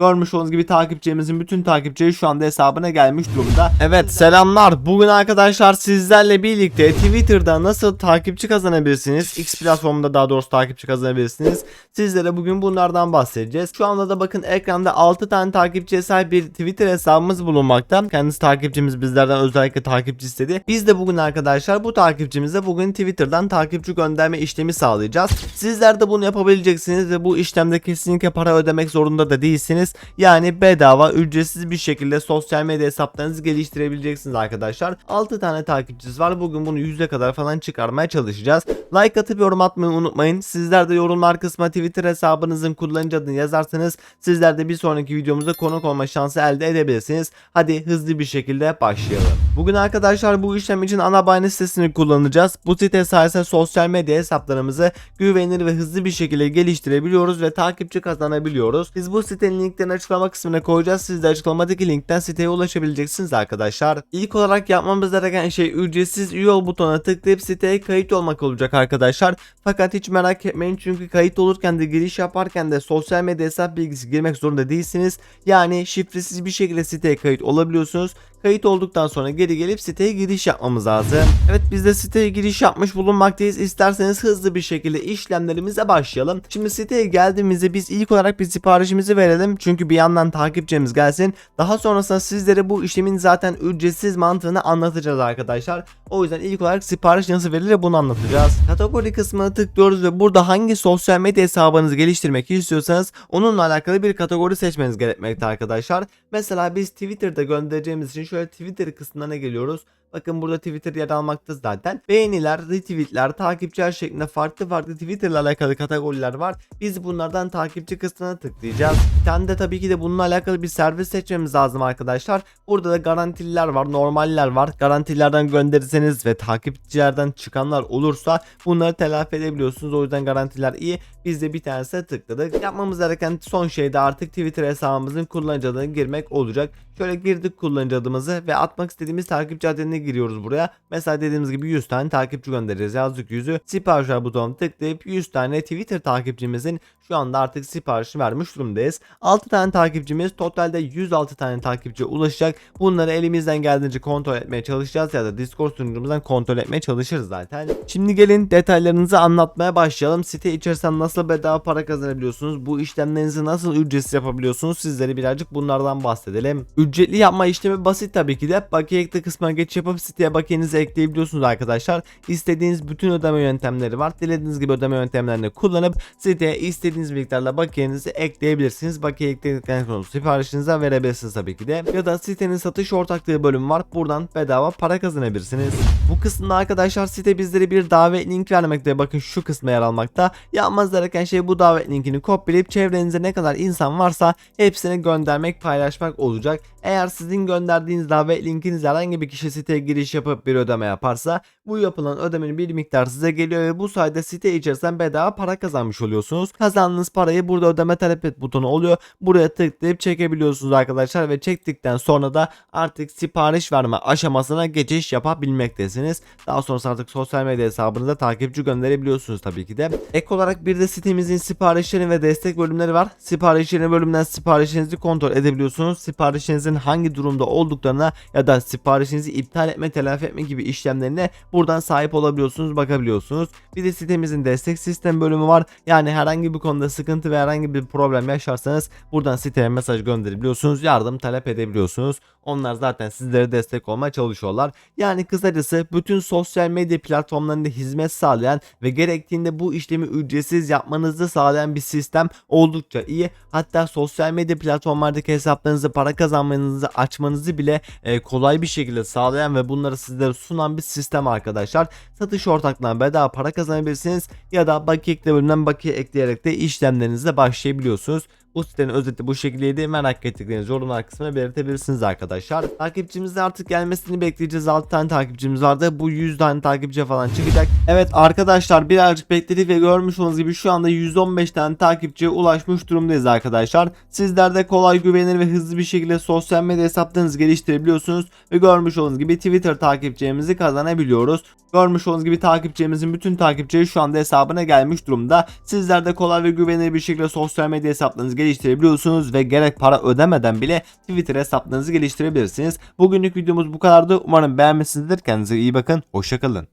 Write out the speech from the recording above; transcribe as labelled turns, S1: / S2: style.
S1: Görmüş olduğunuz gibi takipçimizin bütün takipçileri şu anda hesabına gelmiş durumda. Evet selamlar. Bugün arkadaşlar sizlerle birlikte Twitter'da nasıl takipçi kazanabilirsiniz? X platformunda daha doğrusu takipçi kazanabilirsiniz. Sizlere bugün bunlardan bahsedeceğiz. Şu anda da bakın ekranda 6 tane takipçiye sahip bir Twitter hesabımız bulunmakta. Kendisi takipçimiz bizlerden özellikle takipçi istedi. Biz de bugün arkadaşlar bu takipçimize bugün Twitter'dan takipçi gönderme işlemi sağlayacağız. Sizler de bunu yapabileceksiniz ve bu işlemde kesinlikle para ödemek zorunda da değilsiniz. Yani bedava ücretsiz bir şekilde sosyal medya hesaplarınızı geliştirebileceksiniz arkadaşlar. 6 tane takipçiniz var. Bugün bunu 100'e kadar falan çıkarmaya çalışacağız. Like atıp yorum atmayı unutmayın. Sizler de yorumlar kısmına Twitter hesabınızın kullanıcı adını yazarsanız sizler de bir sonraki videomuzda konuk olma şansı elde edebilirsiniz. Hadi hızlı bir şekilde başlayalım. Bugün arkadaşlar bu işlem için ana bahane sitesini kullanacağız. Bu site sayesinde sosyal medya hesaplarımızı güvenilir ve hızlı bir şekilde geliştirebiliyoruz ve takipçi kazanabiliyoruz. Biz bu sitenin linklerini açıklama kısmına koyacağız. Siz de açıklamadaki linkten siteye ulaşabileceksiniz arkadaşlar. İlk olarak yapmamız gereken şey ücretsiz üye ol butonuna tıklayıp siteye kayıt olmak olacak arkadaşlar. Fakat hiç merak etmeyin çünkü kayıt olurken de giriş yaparken de sosyal medya hesap bilgisi girmek zorunda değilsiniz. Yani şifresiz bir şekilde siteye kayıt olabiliyorsunuz. Kayıt olduktan sonra geri gelip siteye giriş yapmamız lazım. Evet biz de siteye giriş yapmış bulunmaktayız. İsterseniz hızlı bir şekilde işlemlerimize başlayalım. Şimdi siteye geldiğimizde biz ilk olarak bir siparişimizi verelim. Çünkü bir yandan takipçimiz gelsin. Daha sonrasında sizlere bu işlemin zaten ücretsiz mantığını anlatacağız arkadaşlar. O yüzden ilk olarak sipariş nasıl verilir bunu anlatacağız. Kategori kısmına tıklıyoruz ve burada hangi sosyal medya hesabınızı geliştirmek istiyorsanız onunla alakalı bir kategori seçmeniz gerekmekte arkadaşlar. Mesela biz Twitter'da göndereceğimiz için şöyle Twitter kısmına geliyoruz. Bakın burada Twitter yer almakta zaten. Beğeniler, retweetler, takipçiler şeklinde farklı farklı Twitter ile alakalı kategoriler var. Biz bunlardan takipçi kısmına tıklayacağız. Bir tane de tabii ki de bununla alakalı bir servis seçmemiz lazım arkadaşlar. Burada da garantililer var, normaller var. Garantilerden gönderirseniz ve takipçilerden çıkanlar olursa bunları telafi edebiliyorsunuz. O yüzden garantiler iyi. Biz de bir tanesine tıkladık. Yapmamız gereken son şey de artık Twitter hesabımızın kullanıcı adını girmek olacak. Şöyle girdik kullanıcı adımızı ve atmak istediğimiz takipçi adını giriyoruz buraya. Mesela dediğimiz gibi 100 tane takipçi göndereceğiz. Yazdık 100'ü. Sipariş ver butonuna tıklayıp 100 tane Twitter takipçimizin şu anda artık siparişini vermiş durumdayız. 6 tane takipçimiz totalde 106 tane takipçi ulaşacak. Bunları elimizden geldiğince kontrol etmeye çalışacağız ya da Discord sunucumuzdan kontrol etmeye çalışırız zaten. Şimdi gelin detaylarınızı anlatmaya başlayalım. Site içerisinden nasıl bedava para kazanabiliyorsunuz? Bu işlemlerinizi nasıl ücretsiz yapabiliyorsunuz? Sizlere birazcık bunlardan bahsedelim. Ücretli yapma işlemi basit tabii ki de. Bakiye ekle kısmına geç yapıp siteye bakiyenizi ekleyebiliyorsunuz arkadaşlar. İstediğiniz bütün ödeme yöntemleri var. Dilediğiniz gibi ödeme yöntemlerini kullanıp siteye istediğiniz miktarla bakiyenizi ekleyebilirsiniz. Bakiye ekledikten sonra siparişinize verebilirsiniz tabii ki de. Ya da sitenin satış ortaklığı bölümü var. Buradan bedava para kazanabilirsiniz. Bu kısımda arkadaşlar site bizlere bir davet link vermekte. Bakın şu kısma yer almakta. Yapmanız gereken şey bu davet linkini kopyalayıp çevrenizde ne kadar insan varsa hepsine göndermek paylaşmak olacak. Eğer sizin gönderdiğiniz davet linkiniz herhangi bir kişi siteye giriş yapıp bir ödeme yaparsa bu yapılan ödemenin bir miktar size geliyor ve bu sayede site içerisinden bedava para kazanmış oluyorsunuz. Kazandığınız parayı burada ödeme talep et butonu oluyor. Buraya tıklayıp çekebiliyorsunuz arkadaşlar ve çektikten sonra da artık sipariş verme aşamasına geçiş yapabilmektesiniz. Daha sonrasında artık sosyal medya hesabınıza takipçi gönderebiliyorsunuz tabii ki de. Ek olarak bir de sitemizin siparişleri ve destek bölümleri var. Siparişleri bölümünden siparişinizi kontrol edebiliyorsunuz. Siparişinizin hangi durumda olduklarına ya da siparişinizi iptal etme, telafi etme gibi işlemlerine buradan sahip olabiliyorsunuz, bakabiliyorsunuz. Bir de sitemizin destek sistem bölümü var. Yani herhangi bir konuda sıkıntı ve herhangi bir problem yaşarsanız buradan siteye mesaj gönderebiliyorsunuz, yardım talep edebiliyorsunuz. Onlar zaten sizlere destek olmaya çalışıyorlar. Yani kısacası bütün sosyal medya platformlarında hizmet sağlayan ve gerektiğinde bu işlemi ücretsiz yapmanızı sağlayan bir sistem oldukça iyi. Hatta sosyal medya platformlardaki hesaplarınızı para kazanmanızı açmanızı bile e, kolay bir şekilde sağlayan ve bunları sizlere sunan bir sistem arkadaşlar. Satış ortaklığına bedava para kazanabilirsiniz ya da bakiye ekle bakiye ekleyerek de işlemlerinize başlayabiliyorsunuz. Bu sitenin özeti bu şekildeydi. Merak ettiklerinizi yorumlar kısmına belirtebilirsiniz arkadaşlar. Takipçimizin artık gelmesini bekleyeceğiz. 6 tane takipçimiz vardı. Bu 100 tane takipçi falan çıkacak. Evet arkadaşlar birazcık bekledik ve görmüş olduğunuz gibi şu anda 115 tane takipçiye ulaşmış durumdayız arkadaşlar. Sizler de kolay güvenilir ve hızlı bir şekilde sosyal medya hesaplarınızı geliştirebiliyorsunuz. Ve görmüş olduğunuz gibi Twitter takipçilerimizi kazanabiliyoruz. Görmüş olduğunuz gibi takipçilerimizin bütün takipçileri şu anda hesabına gelmiş durumda. Sizler de kolay ve güvenilir bir şekilde sosyal medya hesaplarınızı geliştirebiliyorsunuz ve gerek para ödemeden bile Twitter hesaplarınızı geliştirebilirsiniz. Bugünlük videomuz bu kadardı. Umarım beğenmişsinizdir. Kendinize iyi bakın. Hoşçakalın.